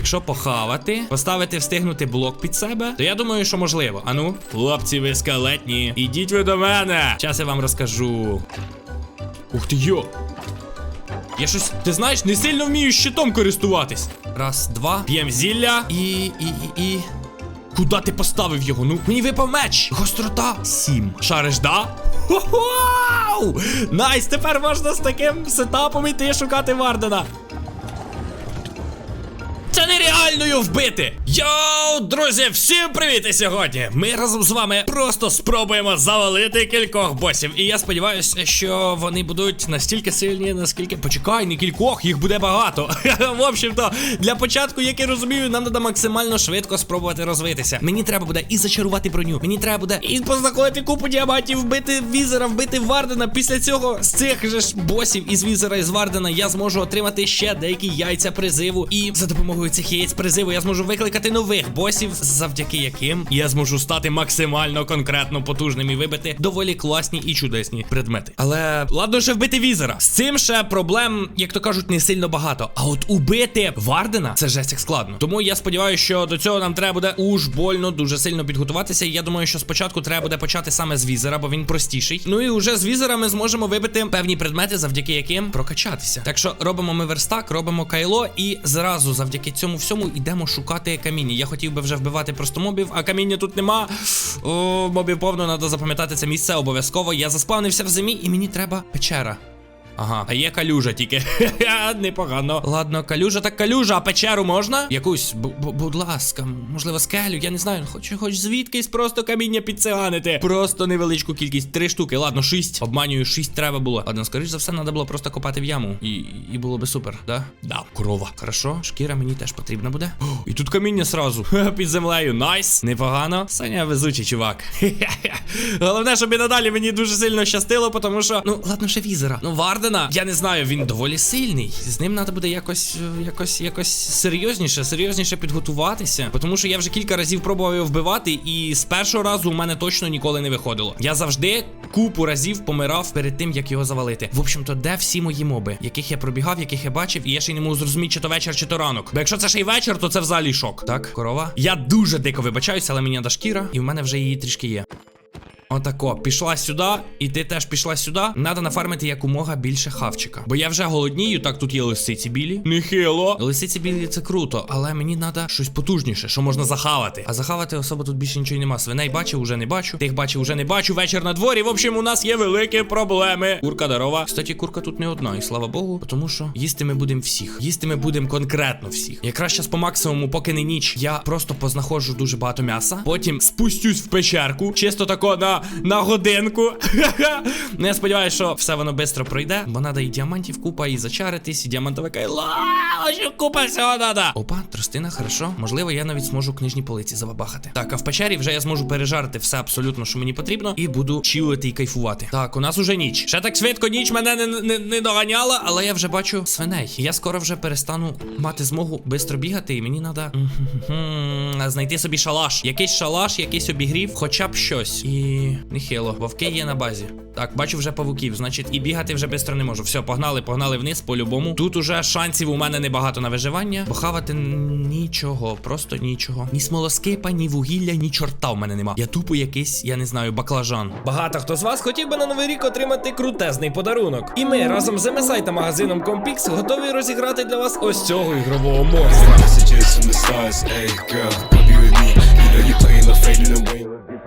Якщо похавати, поставити встигнути блок під себе, то я думаю, що можливо. Ану, хлопці, ви скелетні, ідіть ви до мене. Зараз я вам розкажу. Ух ти йо! Я щось, ти знаєш, не сильно вмію щитом користуватись. Раз, два, п'єм зілля і. і. і. і. Куда ти поставив його? Ну, мені випав меч. Гострота. Сім. Шариш, да? Хо-хоу! Найс, тепер можна з таким сетапом йти шукати Вардена. Це нереально його вбити! Йоу, друзі, всім привіт! І сьогодні ми разом з вами просто спробуємо завалити кількох босів. І я сподіваюся, що вони будуть настільки сильні, наскільки. Почекай, не кількох, їх буде багато. В общем-то, для початку, як я розумію, нам треба максимально швидко спробувати розвитися. Мені треба буде і зачарувати броню. Мені треба буде і познаходити купу діамантів, вбити візера, вбити Вардена. Після цього з цих же ж босів із візера і з Вардена я зможу отримати ще деякі яйця призиву. І за допомогою цих яєць призиву я зможу викликати нових босів, завдяки яким я зможу стати максимально конкретно потужним і вибити доволі класні і чудесні предмети. Але ладно, ще вбити візера. З цим ще проблем, як то кажуть, не сильно багато. А от убити Вардена це жесть як складно. Тому я сподіваюся, що до цього нам треба буде уж больно дуже сильно підготуватися. Я думаю, що спочатку треба буде почати саме з візера, бо він простіший. Ну і вже з візера ми зможемо вибити певні предмети, завдяки яким прокачатися. Так що робимо ми верстак, робимо кайло, і зразу завдяки цьому всьому йдемо шукати каміння. Я хотів би вже вбивати просто мобів, а каміння тут нема. О, мобів повно, треба запам'ятати це місце обов'язково. Я заспавнився в зимі, і мені треба печера. Ага, а є калюжа тільки. Непогано. Ладно, калюжа так калюжа, а печеру можна? Якусь, бу- бу- будь ласка, можливо, скелю, я не знаю. Хочу хоч звідкись просто каміння підциганити. Просто невеличку кількість. Три штуки. Ладно, шість. Обманюю, шість треба було. Ладно, скоріш за все, треба було просто копати в яму. І, і було би супер, да? Да, корова. Хорошо, шкіра мені теж потрібна буде. О, і тут каміння сразу. Під землею. Найс. Непогано. Саня везучий, чувак. Головне, щоб і надалі мені дуже сильно щастило, тому що. Ну, ладно, ще візера. Ну, Вардена, я не знаю, він доволі сильний. З ним треба буде якось, е, якось, якось серйозніше, серйозніше підготуватися. Тому що я вже кілька разів пробував його вбивати, і з першого разу у мене точно ніколи не виходило. Я завжди купу разів помирав перед тим, як його завалити. В общем-то, де всі мої моби, яких я пробігав, яких я бачив, і я ще й не можу зрозуміти, чи то вечір, чи то ранок. Бо якщо це ще й вечір, то це взагалі шок. Так, корова. Я дуже дико вибачаюся, але мені треба шкіра, і в мене вже її трішки є. Отако, пішла сюди, і ти теж пішла сюди. Надо нафармити якомога більше хавчика. Бо я вже голоднію. Так, тут є лисиці білі. Нехило. Лисиці білі це круто, але мені треба щось потужніше, що можна захавати. А захавати особо тут більше нічого нема. Свиней бачив, уже не бачу. Тих бачив, уже не бачу. Вечір на дворі. В общем, у нас є великі проблеми. Курка дарова. Кстати, курка тут не одна, і слава Богу, тому що їсти ми будемо всіх. Їсти ми будемо конкретно всіх. Якраз зараз по максимуму, поки не ніч, я просто познаходжу дуже багато м'яса. Потім спустюсь в печерку, чисто тако на, на годинку. ну я сподіваюся, що все воно швидко пройде, бо треба і діамантів купа, і зачаритись, і діамантове кайло. Ось Купа всього надо. Опа, тростина, хорошо. Можливо, я навіть зможу книжні полиці забабахати. Так, а в печері вже я зможу пережарити все абсолютно, що мені потрібно, і буду чилити і кайфувати. Так, у нас уже ніч. Ще так швидко ніч мене не, не, не доганяла, але я вже бачу свиней. Я скоро вже перестану мати змогу швидко бігати, і мені треба знайти собі шалаш. Якийсь шалаш, якийсь обігрів, хоча б щось. І нехило. Вовки є на базі. Так, бачу вже павуків, значить, і бігати вже швидко не можу. Все, погнали, погнали вниз по-любому. Тут уже шансів у мене небагато на виживання, бо хавати нічого, просто нічого. Ні смолоскипа, ні вугілля, ні чорта в мене нема. Я тупо якийсь, я не знаю, баклажан. Багато хто з вас хотів би на новий рік отримати крутезний подарунок. І ми разом з MSI та магазином Compix готові розіграти для вас ось цього ігрового монстра.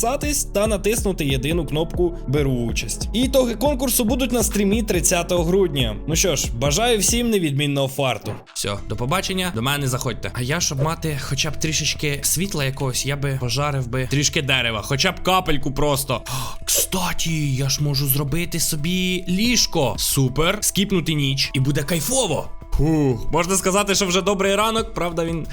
підписатись та натиснути єдину кнопку Беру участь. І ітоги конкурсу будуть на стрімі 30 грудня. Ну що ж, бажаю всім невідмінного фарту. Все, до побачення, до мене заходьте. А я, щоб мати хоча б трішечки світла якогось, я би пожарив би трішки дерева, хоча б капельку просто. Кстаті, я ж можу зробити собі ліжко. Супер, скіпнути ніч, і буде кайфово. Фух, можна сказати, що вже добрий ранок. Правда, він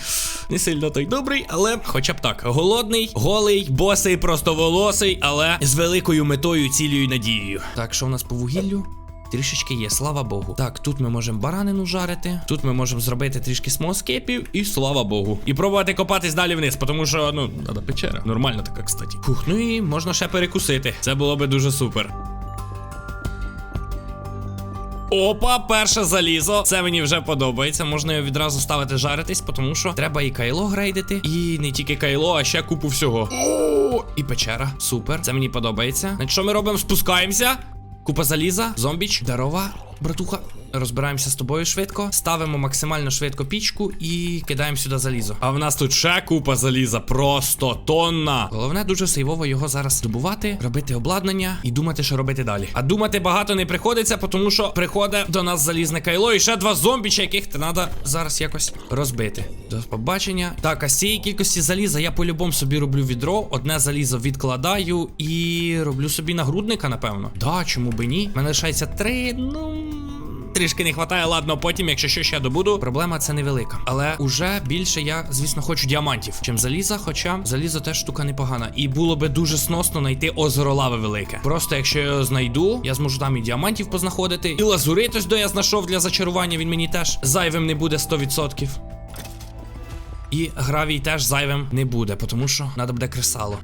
не сильно той добрий, але хоча б так. Голодний, голий, босий, просто волосий, але з великою метою, цілею і надією. Так, що в нас по вугіллю? Трішечки є, слава Богу. Так, тут ми можемо баранину жарити. Тут ми можемо зробити трішки смоскепів, і слава Богу. І пробувати копатись далі вниз, тому що, ну, треба печера. Нормальна така, кстати. Фух, ну і можна ще перекусити. Це було би дуже супер. Опа, перше залізо. Це мені вже подобається. Можна його відразу ставити жаритись, тому що треба і кайло грейдити. І не тільки кайло, а ще купу всього. О, і печера. Супер. Це мені подобається. Значить, що ми робимо? Спускаємося. Купа заліза, зомбіч, дарова, братуха. Розбираємося з тобою швидко, ставимо максимально швидко пічку і кидаємо сюди залізо. А в нас тут ще купа заліза, просто тонна. Головне дуже сейвово його зараз добувати, робити обладнання і думати, що робити далі. А думати багато не приходиться, тому що приходить до нас залізне кайло і ще два зомбіча, яких треба зараз якось розбити. До побачення. Так, а з цієї кількості заліза я по-любому собі роблю відро. Одне залізо відкладаю і роблю собі нагрудника, напевно. Да, чому би ні? У мене лишається три, ну. Трішки не вистачає, ладно, потім, якщо що ще добуду, проблема це невелика. Але уже більше я, звісно, хочу діамантів, чим заліза, хоча залізо теж штука непогана. І було би дуже сносно знайти озеро лави велике. Просто якщо я його знайду, я зможу там і діамантів познаходити. І лазурит ось до я знайшов для зачарування, він мені теж зайвим не буде 100%. І гравій теж зайвим не буде, тому що треба буде кресало.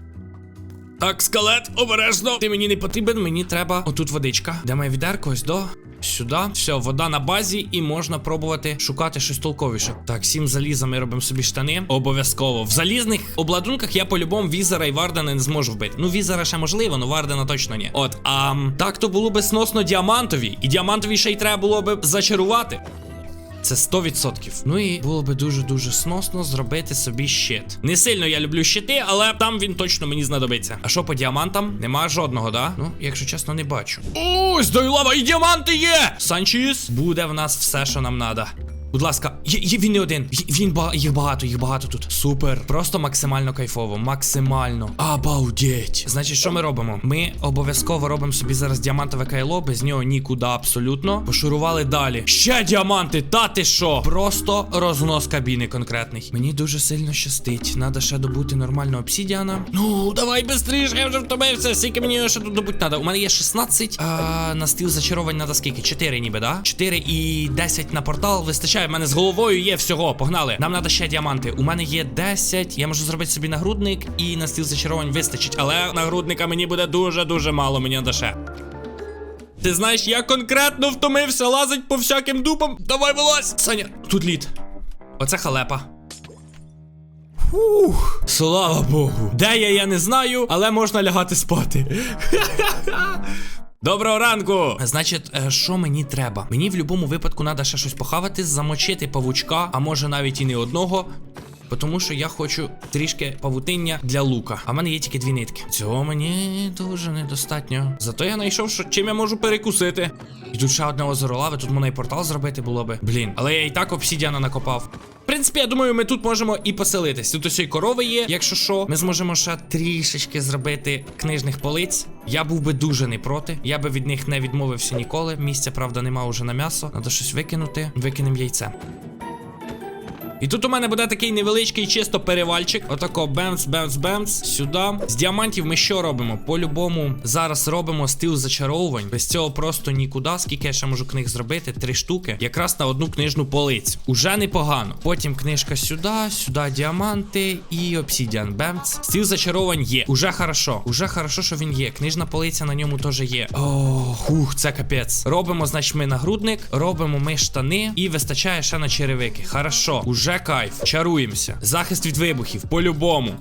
Так, скелет, обережно. Ти мені не потрібен, мені треба. Отут водичка. Де моє відерко? Ось до. Сюди. Все, вода на базі, і можна пробувати шукати щось толковіше. Так, сім заліза ми робимо собі штани. Обов'язково. В залізних обладунках я по-любому візера і Вардена не зможу вбити. Ну, візера ще можливо, але Вардена точно ні. От, а так то було би сносно діамантові. І діамантові ще й треба було би зачарувати. Це 100%. Ну і було би дуже-дуже сносно зробити собі щит. Не сильно я люблю щити, але там він точно мені знадобиться. А що по діамантам? Нема жодного, да? Ну, якщо чесно, не бачу. Ось дай лава, і діаманти є! Санчіс, буде в нас все, що нам треба. Будь ласка, є, є він не один. Є- Він ба їх багато, їх багато тут. Супер. Просто максимально кайфово. Максимально. Обалдеть. Значить, що ми робимо? Ми обов'язково робимо собі зараз діамантове кайло, без нього нікуди абсолютно. Пошурували далі. Ще діаманти, та ти що? Просто рознос кабіни конкретний. Мені дуже сильно щастить. Надо ще добути нормального обсідіана. Ну, давай бистріше, я вже втомився. Скільки мені його ще тут добути треба? У мене є 16, а на стіл зачаровань треба скільки? 4 ніби, да? 4 і 10 на портал вистачає. У мене з головою є всього. Погнали. Нам треба ще діаманти. У мене є 10. Я можу зробити собі нагрудник і на стіл зачаровань вистачить. Але нагрудника мені буде дуже-дуже мало. Мені треба ще. Ти знаєш, я конкретно втомився, лазить по всяким дупам. Давай вилазь! Саня, тут лід. Оце халепа. Фух, слава Богу. Де я, я не знаю, але можна лягати спати. Доброго ранку! Значить, е, що мені треба? Мені в будь-якому випадку треба ще щось похавати, замочити павучка, а може навіть і не одного. Тому що я хочу трішки павутиння для лука. А в мене є тільки дві нитки. Цього мені дуже недостатньо. Зато я знайшов, що чим я можу перекусити. І тут ще одне озеро лави, тут можна і портал зробити було би. Блін, але я і так обсідіана накопав. В принципі, я думаю, ми тут можемо і поселитись. Тут ось і корови є. Якщо що, ми зможемо ще трішечки зробити книжних полиць. Я був би дуже не проти. Я би від них не відмовився ніколи. Місця, правда, нема уже на м'ясо. Надо щось викинути. Викинемо яйце. І тут у мене буде такий невеличкий чисто перевальчик. Отако бемс, бемс, бемс. Сюди. З діамантів ми що робимо? По-любому зараз робимо стил зачаровувань. Без цього просто нікуди. Скільки я ще можу книг зробити? Три штуки. Якраз на одну книжну полицю. Уже непогано. Потім книжка сюди, сюди діаманти і обсідіан. Бемц. Стіл зачаровань є. Уже хорошо. Уже хорошо, що він є. Книжна полиця на ньому теж є. О, хух, це капець. Робимо, значить, ми нагрудник, робимо ми штани і вистачає ще на черевики. Хорошо, уже кайф. Чаруємося. Захист від вибухів, по-любому.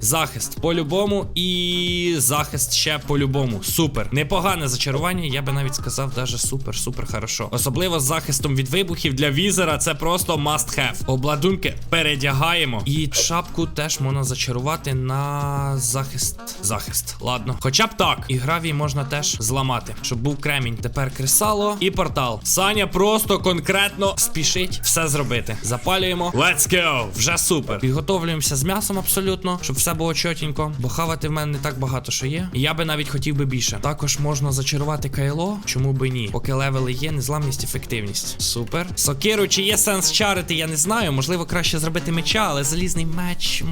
Захист по-любому і захист ще по-любому. Супер. Непогане зачарування, я би навіть сказав, даже супер, супер хорошо. Особливо з захистом від вибухів для візера це просто must have. Обладунки передягаємо. І шапку теж можна зачарувати на захист. Захист. Ладно. Хоча б так. І гравій можна теж зламати, щоб був кремінь. Тепер кресало і портал. Саня просто конкретно спішить все зробити. Запалюємо. Let's go! Вже супер. Підготовлюємося з м'ясом абсолютно, щоб все було чотенько. Бо хавати в мене не так багато що є. Я би навіть хотів би більше. Також можна зачарувати кайло, чому би ні. Поки левели є, незламність, ефективність. Супер. Сокиру, чи є сенс чарити, я не знаю. Можливо, краще зробити меча, але залізний меч.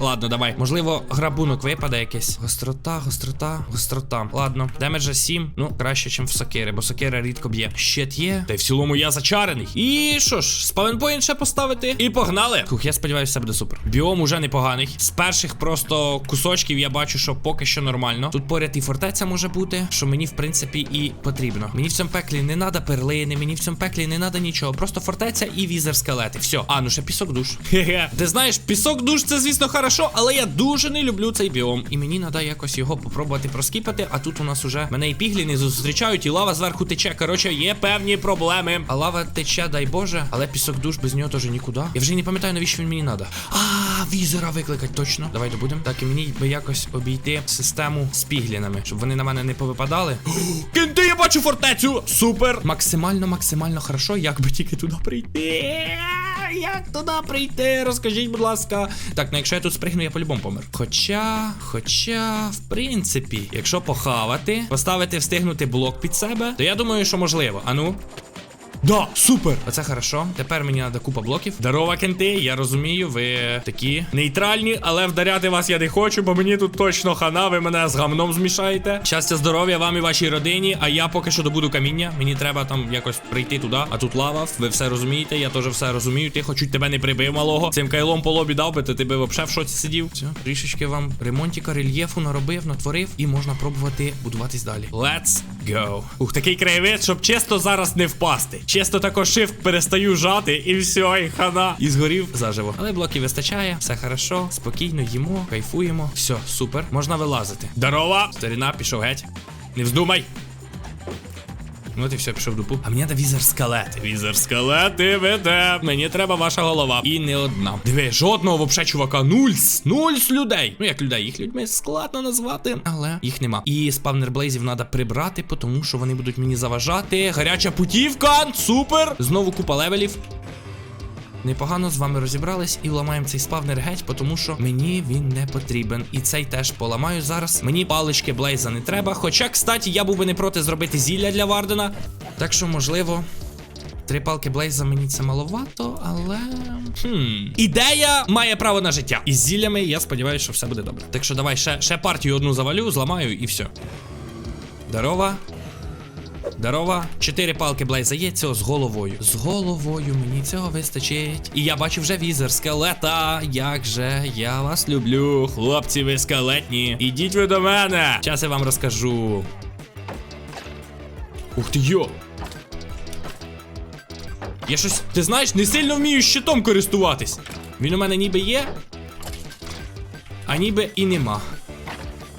Ладно, давай. Можливо, грабунок випаде якийсь. Гострота, гострота, гострота. Ладно, демеджа 7. Ну, краще, ніж в сокири, бо сокира рідко б'є. Щит є. Та й в цілому я зачарений. І що ж, спавенпоінт ще поставити. І погнали. Хух, я сподіваюся, все буде супер. Біом уже непоганий. З перших просто кусочків я бачу, що поки що нормально. Тут поряд і фортеця може бути, що мені, в принципі, і потрібно. Мені в цьому пеклі не треба перлини, мені в цьому пеклі не треба нічого. Просто фортеця і візер скелети. Все. А, ну ще пісок душ. Хе-хе. Ти знаєш, пісок душ це, звісно, хорошо, але я дуже не люблю цей біом. І мені треба якось його попробувати проскіпати. А тут у нас уже мене і пігліни зустрічають, і лава зверху тече. Коротше, є певні проблеми. А лава тече, дай Боже, але пісок душ без нього теж нікуди. Я вже не пам'ятаю, навіщо він мені треба. А, візера викликати точно. Давай добудемо. Так і мені би якось обійти систему з піглінами, щоб вони на мене не повипадали. Кенти, я бачу фортецю! Супер! Максимально, максимально хорошо, як би тільки туди прийти. Як туди прийти? Розкажіть, будь ласка. Так, ну якщо я тут спригну, я по-любому помер. Хоча, хоча, в принципі, якщо похавати, поставити встигнути блок під себе, то я думаю, що можливо. Ану. Да, супер! Оце хорошо. Тепер мені треба купа блоків. Здорово, кенти, я розумію, ви такі нейтральні, але вдаряти вас я не хочу, бо мені тут точно хана, ви мене з гамном змішаєте. Щастя, здоров'я вам і вашій родині. А я поки що добуду каміння. Мені треба там якось прийти туди. А тут лава. Ви все розумієте, я теж все розумію. Тихо, чуть тебе не прибив малого. Цим кайлом по лобі дав би, то ти би взагалі в шоці сидів. Все, трішечки вам ремонтіка, рельєфу наробив, натворив, і можна пробувати будуватись далі. Let's go. Ух, такий краєвид, щоб чисто зараз не впасти. Чисто тако shift перестаю жати, і все, і хана. І згорів заживо. Але блоків вистачає, все хорошо, спокійно їмо, кайфуємо. Все, супер, можна вилазити. Здорова! Старіна, пішов геть. Не вздумай. Ну от і все, пішов до дупу. А мені треба візер скалети. Візер скалети, веде. Мені треба ваша голова. І не одна. Диви, жодного вообще чувака. Нульс. Нульс людей. Ну як людей, їх людьми складно назвати, але їх нема. І спавнер блейзів треба прибрати, тому що вони будуть мені заважати. Гаряча путівка. Супер. Знову купа левелів. Непогано з вами розібрались і ламаємо цей спавнер геть, тому що мені він не потрібен. І цей теж поламаю зараз. Мені палички Блейза не треба. Хоча, кстати, я був би не проти зробити зілля для Вардена. Так що, можливо. Три палки Блейза мені це маловато, але. Хм. Ідея має право на життя. І з зіллями я сподіваюся, що все буде добре. Так що давай ще, ще партію одну завалю, зламаю і все. Здорова. Здорова. Чотири палки Блейза є цього з головою. З головою мені цього вистачить. І я бачу вже візер скелета. Як же я вас люблю. Хлопці, ви скелетні. Ідіть ви до мене. Зараз я вам розкажу. Ух ти йо. Я щось, ти знаєш, не сильно вмію щитом користуватись. Він у мене ніби є, а ніби і нема.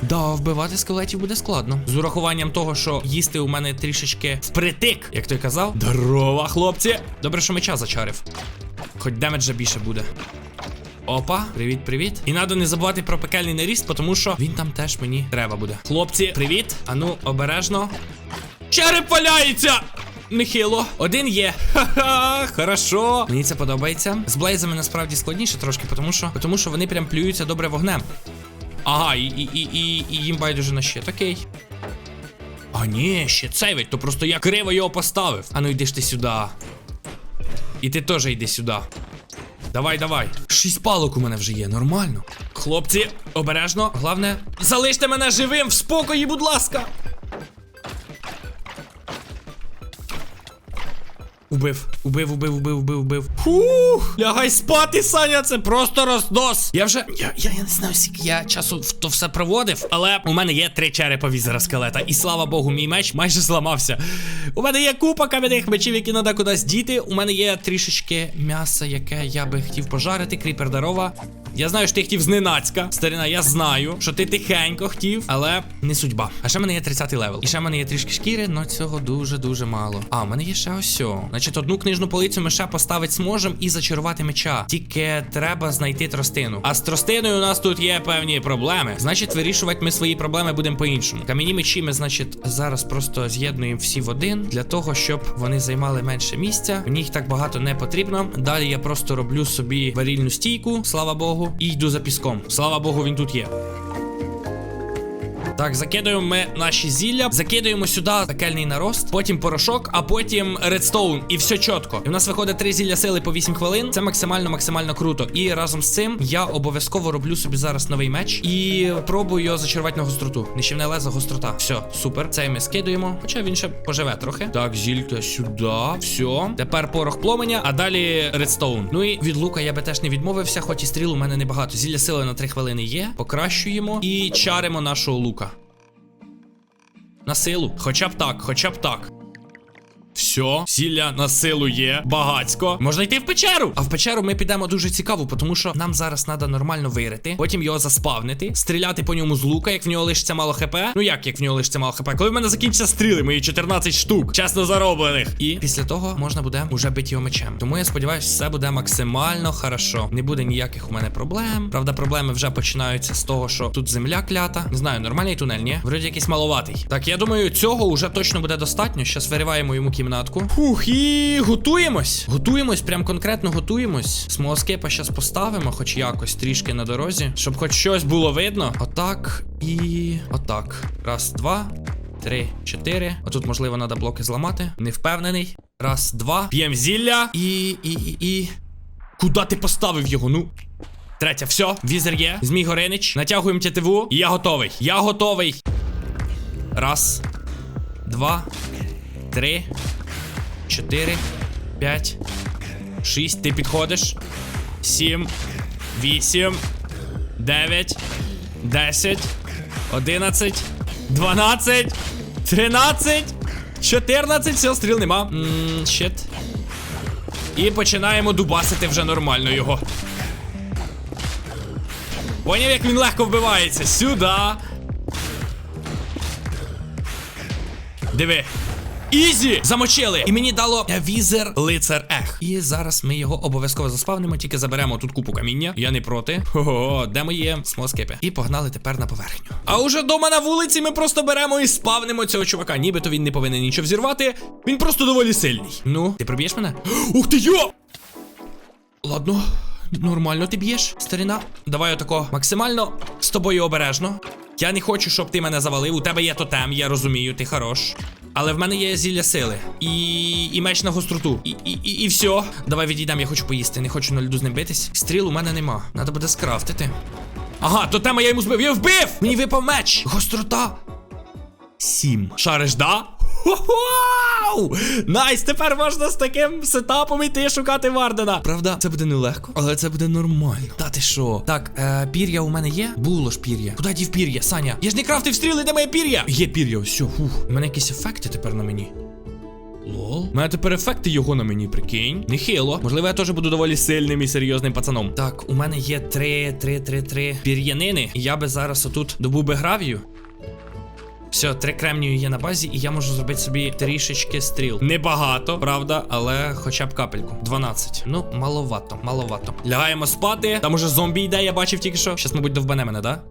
Да, вбивати скелетів буде складно. З урахуванням того, що їсти у мене трішечки впритик, як той казав. Здорова, хлопці! Добре, що меча зачарив. Хоч демеджа більше буде. Опа, привіт, привіт. І треба не забувати про пекельний наріст, тому що він там теж мені треба буде. Хлопці, привіт. Ану, обережно. Череп валяється! Нехило. Один є. Ха-ха, хорошо. Мені це подобається. З блейзами насправді складніше трошки, тому що, тому що вони прям плюються добре вогнем. Ага, і, і, і, і, і їм байдуже на щит, окей. А ні, ще цей то просто я криво його поставив. А ну йди ж ти сюди. І ти теж йди сюди. Давай, давай. Шість палок у мене вже є, нормально. Хлопці, обережно. Головне, залиште мене живим в спокої, будь ласка. Убив, убив, убив, убив, убив, убив. Фух, лягай спати, Саня, це просто рознос. Я вже. Я, я, я не знаю, скільки я часу в то все проводив, але у мене є три черепа візера скелета. І слава Богу, мій меч майже зламався. У мене є купа кам'яних мечів, які треба кудись діти. У мене є трішечки м'яса, яке я би хотів пожарити. Кріпер дарова. Я знаю, що ти хотів зненацька. Старина, я знаю, що ти тихенько хотів, але не судьба. А ще в мене є 30 левел. І ще в мене є трішки шкіри, але цього дуже-дуже мало. А, в мене є ще ось. Значить, одну книжну полицю ми ще поставити зможемо і зачарувати меча. Тільки треба знайти тростину. А з тростиною у нас тут є певні проблеми. Значить, вирішувати ми свої проблеми будемо по-іншому. Кам'яні мечі ми, значить, зараз просто з'єднуємо всі в один для того, щоб вони займали менше місця. Мені їх так багато не потрібно. Далі я просто роблю собі варільну стійку, слава Богу, і йду за піском. Слава Богу, він тут є. Так, закидуємо ми наші зілля, закидуємо сюди пекельний нарост, потім порошок, а потім редстоун, і все чітко. І в нас виходить три зілля сили по 8 хвилин. Це максимально максимально круто. І разом з цим я обов'язково роблю собі зараз новий меч і пробую його зачарувати на гостроту. Нищівне лезо, гострота. Все, супер. Цей ми скидуємо. Хоча він ще поживе трохи. Так, зілька сюди. Все. Тепер порох пломеня, а далі редстоун. Ну і від лука я би теж не відмовився, хоч і стріл у мене небагато. Зілля сили на 3 хвилини є. Покращуємо і чаримо нашого лука. На силу. Хоча б так, хоча б так. Все, сілля на силу є, багацько. Можна йти в печеру. А в печеру ми підемо дуже цікаво, тому що нам зараз треба нормально вирити, потім його заспавнити, стріляти по ньому з лука, як в нього лишиться мало хп. Ну як, як в нього лишиться мало хп? Коли в мене закінчаться стріли, мої 14 штук, чесно зароблених. І після того можна буде уже бити його мечем. Тому я сподіваюся, все буде максимально хорошо. Не буде ніяких у мене проблем. Правда, проблеми вже починаються з того, що тут земля клята. Не знаю, нормальний тунель, ні? Вроді якийсь маловатий. Так, я думаю, цього вже точно буде достатньо. Щас вириваємо йому кімнатку. Фух, і готуємось. Готуємось, прям конкретно готуємось. Смолоскипа щас поставимо, хоч якось трішки на дорозі, щоб хоч щось було видно. Отак і отак. Раз, два. Три, чотири. Отут, можливо, треба блоки зламати. Не впевнений. Раз, два. П'єм зілля. І. і. і. і. Куда ти поставив його? Ну. Третя, все, візер є. Змій Горинич. Натягуємо тятиву. І я готовий. Я готовий. Раз. Два. Три. Чотири. П'ять. Шість. Ти підходиш. Сім. Вісім. Дев'ять. Десять. Одинадцять. Дванадцять. Тринадцять. Чотирнадцять. Все, стріл нема. Ммм, щит. І починаємо дубасити вже нормально його. Поняв, як він легко вбивається. Сюди. Ізі! Замочили! І мені дало візер лицар ех. І зараз ми його обов'язково заспавнимо, тільки заберемо тут купу каміння. Я не проти. Ого, де мої смоскипи? І погнали тепер на поверхню. А уже дома на вулиці ми просто беремо і спавнимо цього чувака. Нібито він не повинен нічого взірвати. Він просто доволі сильний. Ну, ти проб'єш мене? Ух ти йо! Ладно, нормально ти б'єш, старина. Давай отако максимально з тобою обережно. Я не хочу, щоб ти мене завалив. У тебе є тотем, я розумію, ти хорош. Але в мене є зілля сили. І. і меч на гостроту. І, і, і, і все. Давай відійдемо, я хочу поїсти. Не хочу на льду з ним битись. Стріл у мене нема. Надо буде скрафтити. Ага, то тема я йому збив. Я вбив! Мені випав меч! Гострота. Сім. Шариш, да? Вау! Найс! Тепер можна з таким сетапом йти шукати Вардена. Правда, це буде нелегко, але це буде нормально. Та ти що? Так, е, пір'я у мене є? Було ж пір'я. Куди дів пір'я, Саня? Я ж не крафтив стріли, де моє пір'я? Є пір'я, все, фух. У мене якісь ефекти тепер на мені. Лол. У мене тепер ефекти його на мені, прикинь. Нехило. Можливо, я теж буду доволі сильним і серйозним пацаном. Так, у мене є три, три, три, три пір'янини. І я би зараз отут добув би гравію. Все, три кремнію є на базі, і я можу зробити собі трішечки стріл. Небагато, правда, але хоча б капельку. 12. Ну, маловато, маловато. Лягаємо спати. Там уже зомбі йде, я бачив тільки що. Щас, мабуть, довбане мене, да?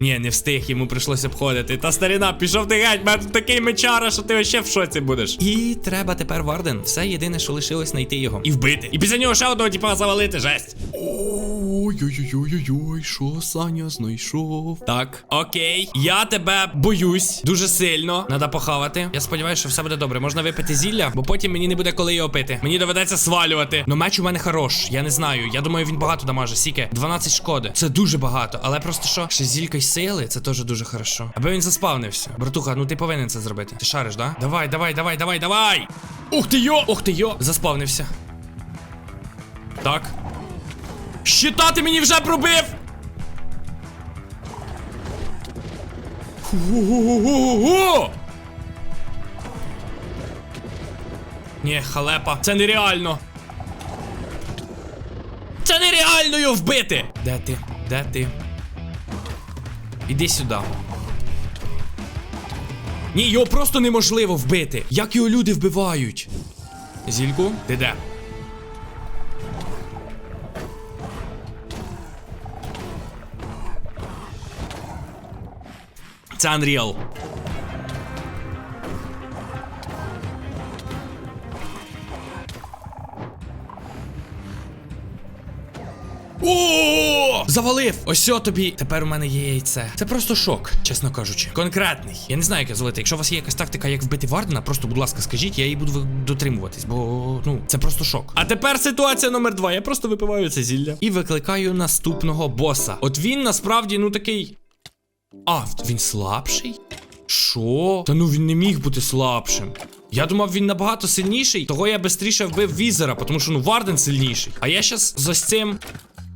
Ні, не встиг, йому прийшлося обходити. Та старіна, пішов ти геть, мене тут такий мечара, що ти ще в шоці будеш. І треба тепер Варден. Все єдине, що лишилось знайти його. І вбити. І після нього ще одного типа завалити, жесть. Ой-ой-ой-ой-ой, що Саня знайшов? Так, окей. Я тебе боюсь дуже сильно. Надо похавати. Я сподіваюся, що все буде добре. Можна випити зілля, бо потім мені не буде коли його пити. Мені доведеться свалювати. Ну меч у мене хорош. Я не знаю. Я думаю, він багато дамаже. Сіке. 12 шкоди. Це дуже багато. Але просто що? Ще зілька й сили, це теж дуже хорошо. Аби він заспавнився. Братуха, ну ти повинен це зробити. Ти шариш, да? Давай, давай, давай, давай, давай. Ух ти йо! Ух ти йо! Заспавнився. Так. Щита ти мені вже пробив! Ху-ху-ху-ху-ху! Ні, халепа, це нереально. Це нереально його вбити! Де ти? Де ти? Іди сюди. Ні, його просто неможливо вбити. Як його люди вбивають? Зільку, ти де? Це Unreal. О! Завалив! Ось тобі. Тепер у мене є яйце. Це просто шок, чесно кажучи. Конкретний. Я не знаю, як звалити. Якщо у вас є якась тактика, як вбити Вардена, просто, будь ласка, скажіть, я її буду дотримуватись, бо ну це просто шок. А тепер ситуація номер два. Я просто випиваю це зілля і викликаю наступного боса. От він насправді, ну такий. А, він слабший? Що? Та ну він не міг бути слабшим. Я думав, він набагато сильніший, того я швидше вбив візера, тому що ну Варден сильніший. А я щас з ось цим,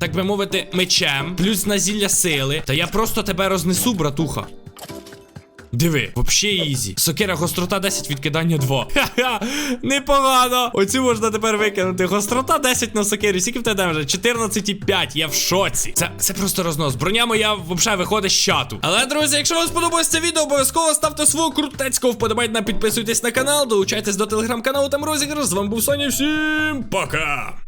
так би мовити, мечем, плюс на зілля сили. Та я просто тебе рознесу, братуха. Диви, вообще ізі. Сокира, гострота 10, відкидання 2. Ха-ха, непогано. Оцю можна тепер викинути. Гострота 10 на сокирі. Скільки в тебе вже? 14,5. Я в шоці. Це, це просто рознос. Броня моя взагалі виходить з чату. Але, друзі, якщо вам сподобалось це відео, обов'язково ставте свою крутецьку вподобайте, підписуйтесь на канал, долучайтесь до телеграм-каналу там розіграш. З вами був Соня. Всім пока!